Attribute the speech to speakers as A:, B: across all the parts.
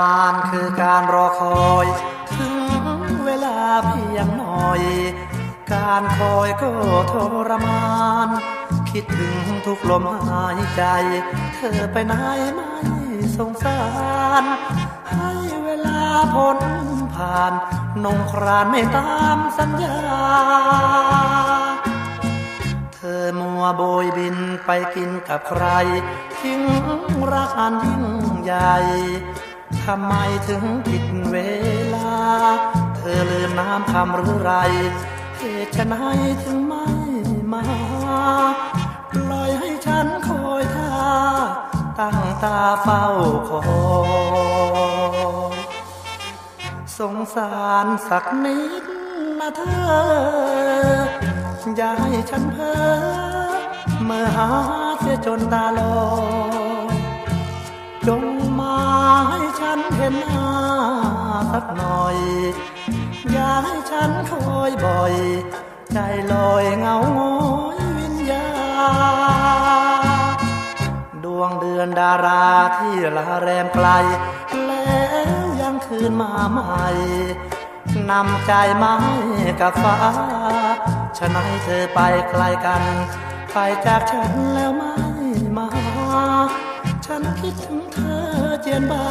A: มานคือการรอคอย ถึงเวลาเพียงหน่อย การคอยก็ทรมาน คิดถึงทุกลมหายใจ เธอไปไหนไม่สงสาร ให้เวลาพ้นผ่าน นงครานไม่ตามสัญญา เธอมัวโบยบินไปกินกับใคร ทิ้งรักอันยิ่งใหญ่ ทำไมถึงผิดเวลา เธอลืมน้ำคำหรือไร เหตุไฉนถึงไม่มาปล่อยให้ฉันคอยท่า ตั้งตาเฝ้าคอยสงสารสักนิดนะเธอ อย่าให้ฉันเพ้อเมื่อหาเสียจนตาลอยจง ฉันเห็นหน้าสักหน่อย อย่าให้ฉันคอยบ่อย ใจลอยเงาโงอยวิญญาดวงเดือนดาราที่ลาแรมไกล แล้วยังคืนมาใหม่นำใจมาให้กับฟ้าฉันให้เธอไปไกลกัน ไปจากฉันแล้วไม่มา ฉันคิดถึงเธอ ยนบ้า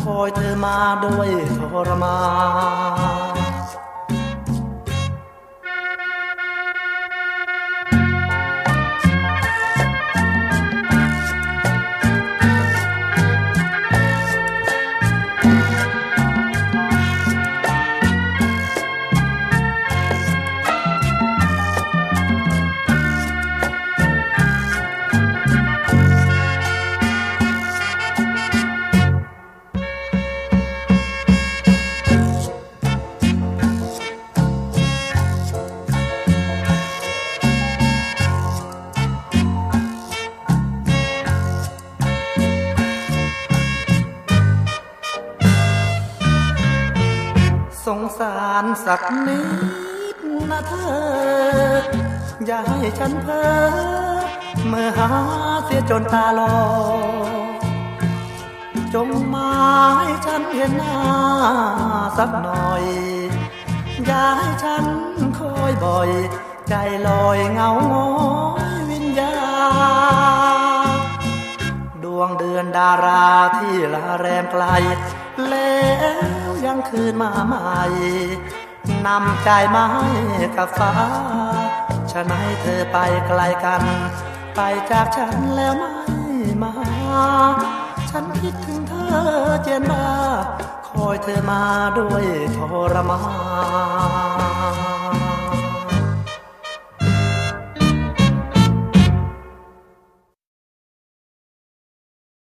A: คอยเธอมาด้วยทรมาน สารสักนิดนะเธอ อย่าให้ฉันเพ้อเมื่อหาเสียจนตาลอ จงมาให้ฉันเห็นหน้าสักหน่อย อย่าให้ฉันคอยบ่อย ใจลอยเงาโงอยวิญญาดวงเดือนดาราที่ลาแรมไกลแล้วังคืนมาใหม่นำใจมาให้กับฟ้าฉันให้เธอไปไกลกัน ไปจากฉันแล้วไม่มา ฉันคิดถึงเธอเจนมา คอยเธอมาด้วยทรมาน